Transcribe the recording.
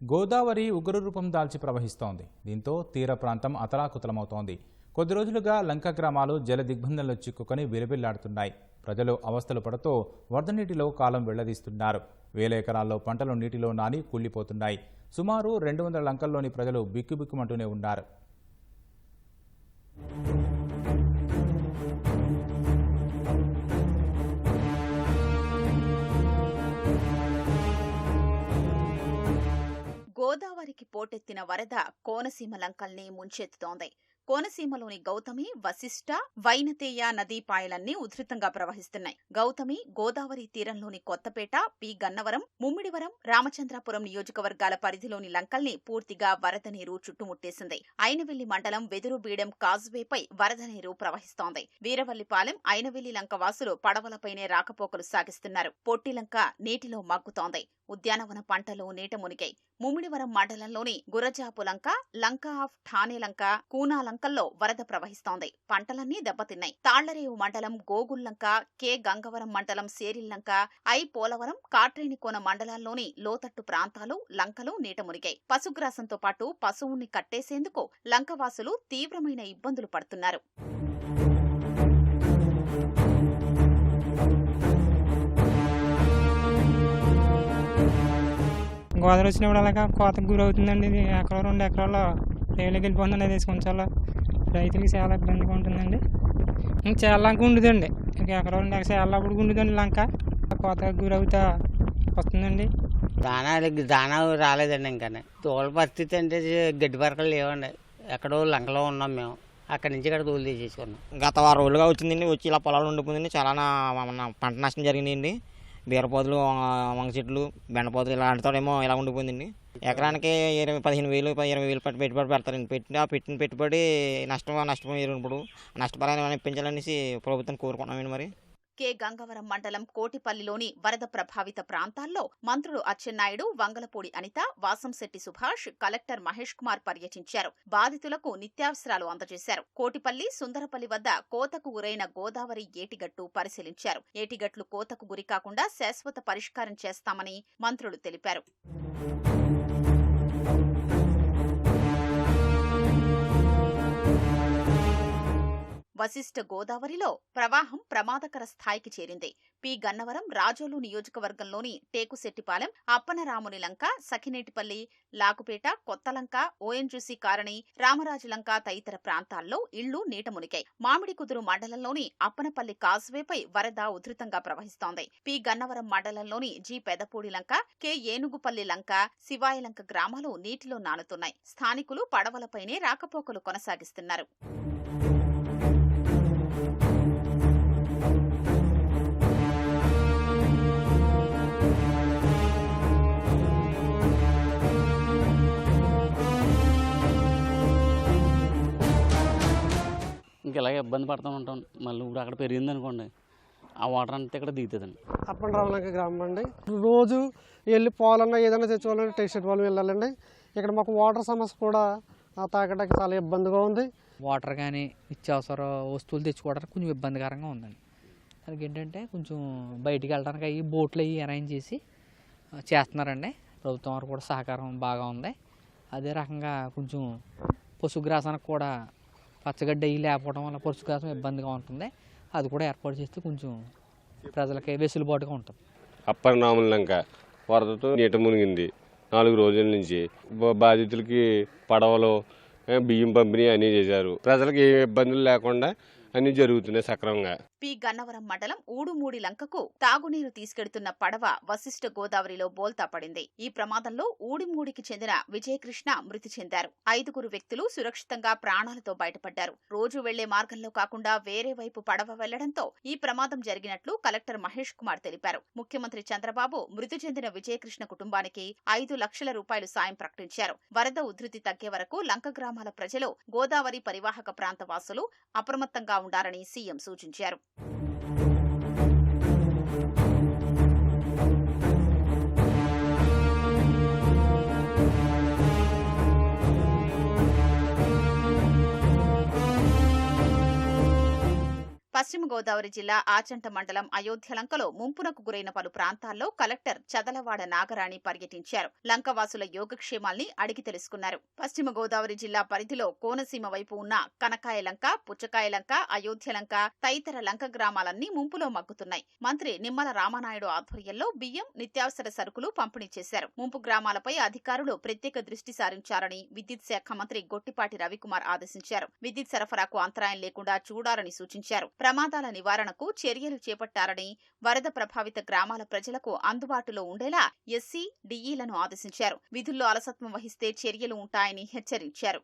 గోదావరి ఉగ్రరూపం దాల్చి ప్రవహిస్తోంది. దీంతో తీర ప్రాంతం అతలాకుతలమవుతోంది. కొద్ది రోజులుగా లంక గ్రామాలు జల దిగ్బంధంలో చిక్కుకొని విలవిల్లాడుతున్నాయి ప్రజలు అవస్థలు పడుతూ వరద నీటిలో కాలం వెళ్ళదీస్తున్నారు. వేల ఎకరాల్లో పంటలు నీటిలో నాని కుళ్ళిపోతున్నాయి సుమారు రెండు వందల లంకల్లోని ప్రజలు బిక్కుబిక్కుమంటూనే ఉన్నారు. గోదావరికి పోటెత్తిన వరద కోనసీమ లంకల్ని ముంచెత్తుతోంది. కోనసీమలోని గౌతమి వశిష్ట వైనతేయ నదీ పాయలన్నీ ఉధృతంగా ప్రవహిస్తున్నాయి. గౌతమి గోదావరి తీరంలోని కొత్తపేట పి. గన్నవరం ముమ్మిడివరం రామచంద్రాపురం నియోజకవర్గాల పరిధిలోని లంకల్ని పూర్తిగా వరద నీరు చుట్టుముట్టేసింది. అయినవెల్లి మండలం వెదురుబీడెం కాజ్వేపై వరద నీరు ప్రవహిస్తోంది. వీరవల్లిపాలెం అయినవెల్లి లంక వాసులు పడవలపైనే రాకపోకలు సాగిస్తున్నారు. పొట్టిలంక నీటిలో మగ్గుతోంది. ఉద్యానవన పంటలు నీట మునిగాయి. ముమ్మిడివరం మండలంలోని గురజాపు లంక లంక ఆఫ్ ఠానే లంక కూనా లంకల్లో వరద ప్రవహిస్తోంది. పంటలన్నీ దెబ్బతిన్నాయి. తాళ్ళరేవు మండలం గోగుల్లంక కె. గంగవరం మండలం సేరిల్లంక ఐ. పోలవరం కాట్రేనికోన మండలాల్లోని లోతట్టు ప్రాంతాలు లంకలు నీట మునిగాయి. పశుగ్రాసంతో పాటు పశువుని కట్టేసేందుకు లంకవాసులు తీవ్రమైన ఇబ్బందులు పడుతున్నారు. గోదావరి వచ్చినప్పుడు అలాగా కోతకు గురవుతుందండి ఇది. ఎకరం రెండు ఎకరాల్లో రేవులోకి వెళ్ళిపోతుంది అది వేసుకుంచాల రైతులకి చాలా ఇబ్బందిగా ఉంటుందండి. ఇంక చాలా లంక ఉండదండి. ఇంక ఎకరం రెండు ఎకరం చాలా అప్పుడు ఉండదండి లంక. కోతకు గురవుతా వస్తుందండి. దానా దానా రాలేదండి ఇంకా తోల పరిస్థితి అంటే గడ్డి పరకలు లేవండి. ఎక్కడో లంకలో ఉన్నాం మేము. అక్కడి నుంచి ఇక్కడ తోలు తీసేసుకున్నాం. గత వారం రోజులుగా వచ్చిందండి. వచ్చి ఇలా పొలాలు ఉండిపోయిందండి చాలా పంట నష్టం జరిగిందండి. బీరపోతులు వంగ చెట్లు బెండపోతులు ఇలాంటితోనేమో ఇలా ఉండిపోయిందండి. ఎకరానికి ఇరవై పదిహేను వేలు పది- ఇరవై వేలు పెట్టి పెట్టుబడి పెడతారండి. పెట్టి ఆ పెట్టిన పెట్టుబడి నష్టం నష్టం ఇప్పుడు. నష్టపరాన్ని ఇప్పించాలనేసి ప్రభుత్వం కోరుకుంటున్నామండి మరి. కె గంగవరం మండలం కోటిపల్లిలోని వరద ప్రభావిత ప్రాంతాల్లో మంత్రులు అచ్చెన్నాయుడు వంగలపూడి అనిత వాసంశెట్టి సుభాష్ కలెక్టర్ మహేష్ కుమార్ పర్యటించారు. బాధితులకు నిత్యావసరాలు అందజేశారు. కోటిపల్లి సుందరపల్లి వద్ద కోతకు గురైన గోదావరి ఏటిగట్టు పరిశీలించారు. ఏటిగట్లు కోతకు గురి కాకుండా శాశ్వత పరిష్కారం చేస్తామని మంత్రులు తెలిపారు. వశిష్ఠ గోదావరిలో ప్రవాహం ప్రమాదకర స్థాయికి చేరింది. పి. గన్నవరం రాజోలు నియోజకవర్గంలోని టేకుశెట్టిపాలెం అప్పనరాముని లంక సఖినేటిపల్లి లాకుపేట కొత్తలంక ఓఎన్జీసీ కారణి రామరాజులంక తదితర ప్రాంతాల్లో ఇళ్ళు నీట మునిగాయి. మామిడి కుదురు మండలంలోని అప్పనపల్లి కాజ్వేపై వరద ఉధృతంగా ప్రవహిస్తోంది. పి. గన్నవరం మండలంలోని జి. పెదపూడి లంక కె. ఏనుగుపల్లి లంక శివాయలంక గ్రామాలు నీటిలో నానుతున్నాయి. స్థానికులు పడవలపైనే రాకపోకలు కొనసాగిస్తున్నారు. ఇంక ఇలాగే ఇబ్బంది పడుతూ ఉంటాం. మళ్ళీ ఇప్పుడు అక్కడ పెరిగింది అనుకోండి ఆ వాటర్ అంతా ఇక్కడ దిగుతుందండి. అప్పని రామలంక గ్రామం అండి. రోజు వెళ్ళి పోవాలన్నా ఏదైనా తెచ్చుకోవాలన్నా టెక్స్టైల్ వాళ్ళు వెళ్ళాలండి. ఇక్కడ మాకు వాటర్ సమస్య కూడా ఆ, తాగడానికి చాలా ఇబ్బందిగా ఉంది. వాటర్ కానీ నిత్యావసర వస్తువులు తెచ్చుకోవడానికి కొంచెం ఇబ్బందికరంగా ఉందండి. దానికి ఏంటంటే కొంచెం బయటికి వెళ్ళడానికి అవి బోట్లు అవి అరేంజ్ చేసి చేస్తున్నారండి. ప్రభుత్వం వారు కూడా సహకారం బాగా ఉంది. అదే రకంగా కొంచెం పశుగ్రాసానికి కూడా పచ్చగడ్డ అవి లేకపోవడం వల్ల పశుగ్రాసం ఇబ్బందిగా ఉంటుంది. అది కూడా ఏర్పాటు చేస్తే కొంచెం ప్రజలకి వెసులుబాటుగా ఉంటుంది. అప్పర్ వరదతో నీట మునిగింది. నాలుగు రోజుల నుంచి బాధితులకి పడవలు బియ్యం పంపిణీ అన్నీ చేశారు. ప్రజలకు ఏ ఇబ్బందులు లేకుండా అన్నీ జరుగుతున్నాయి సక్రమంగా. పి గన్నవరం మండలం ఊడుమూడి లంకకు తాగునీరు తీసుకెడుతున్న పడవ వశిష్ఠ గోదావరిలో బోల్తా పడింది. ఈ ప్రమాదంలో ఊడిమూడికి చెందిన విజయకృష్ణ మృతి చెందారు. ఐదుగురు వ్యక్తులు సురక్షితంగా ప్రాణాలతో బయటపడ్డారు. రోజు వెళ్ళే మార్గంలో కాకుండా వేరే వైపు పడవ వెళ్ళడంతో ఈ ప్రమాదం జరిగినట్లు కలెక్టర్ మహేష్ కుమార్ తెలిపారు. ముఖ్యమంత్రి చంద్రబాబు మృతి చెందిన విజయకృష్ణ కుటుంబానికి ఐదు లక్షల రూపాయలు సాయం ప్రకటించారు. వరద ఉధృతి తగ్గే వరకు లంక గ్రామాల ప్రజలు గోదావరి పరివాహక ప్రాంత వాసులు అప్రమత్తంగా ఉండాలని సీఎం సూచించారు. పశ్చిమ గోదావరి జిల్లా ఆచంట మండలం అయోధ్యలంకలో ముంపునకు గురైన పలు ప్రాంతాల్లో కలెక్టర్ చదలవాడ నాగరాణి పర్యటించారు. లంకవాసుల యోగక్షేమాల్ని అడిగి తెలుసుకున్నారు. పశ్చిమ గోదావరి జిల్లా పరిధిలో కోనసీమ వైపు ఉన్న కనకాయలంక పుచ్చకాయలంక అయోధ్యలంక లంక తదితర లంక గ్రామాలన్నీ ముంపులో మగ్గుతున్నాయి. మంత్రి నిమ్మల రామనాయుడు ఆధ్వర్యంలో బియ్యం నిత్యావసర సరుకులు పంపిణీ చేశారు. ముంపు గ్రామాలపై అధికారులు ప్రత్యేక దృష్టి సారించారని విద్యుత్ శాఖ మంత్రి గొట్టిపాటి రవికుమార్ ఆదేశించారు. విద్యుత్ సరఫరాకు అంతరాయం లేకుండా చూడాలని సూచించారు. ప్రమాదాల నివారణకు చర్యలు చేపట్టారని వరద ప్రభావిత గ్రామాల ప్రజలకు అందుబాటులో ఉండేలా ఎస్సీ డిఈలను ఆదేశించారు. విధుల్లో అలసత్వం వహిస్తే చర్యలు ఉంటాయని హెచ్చరించారు.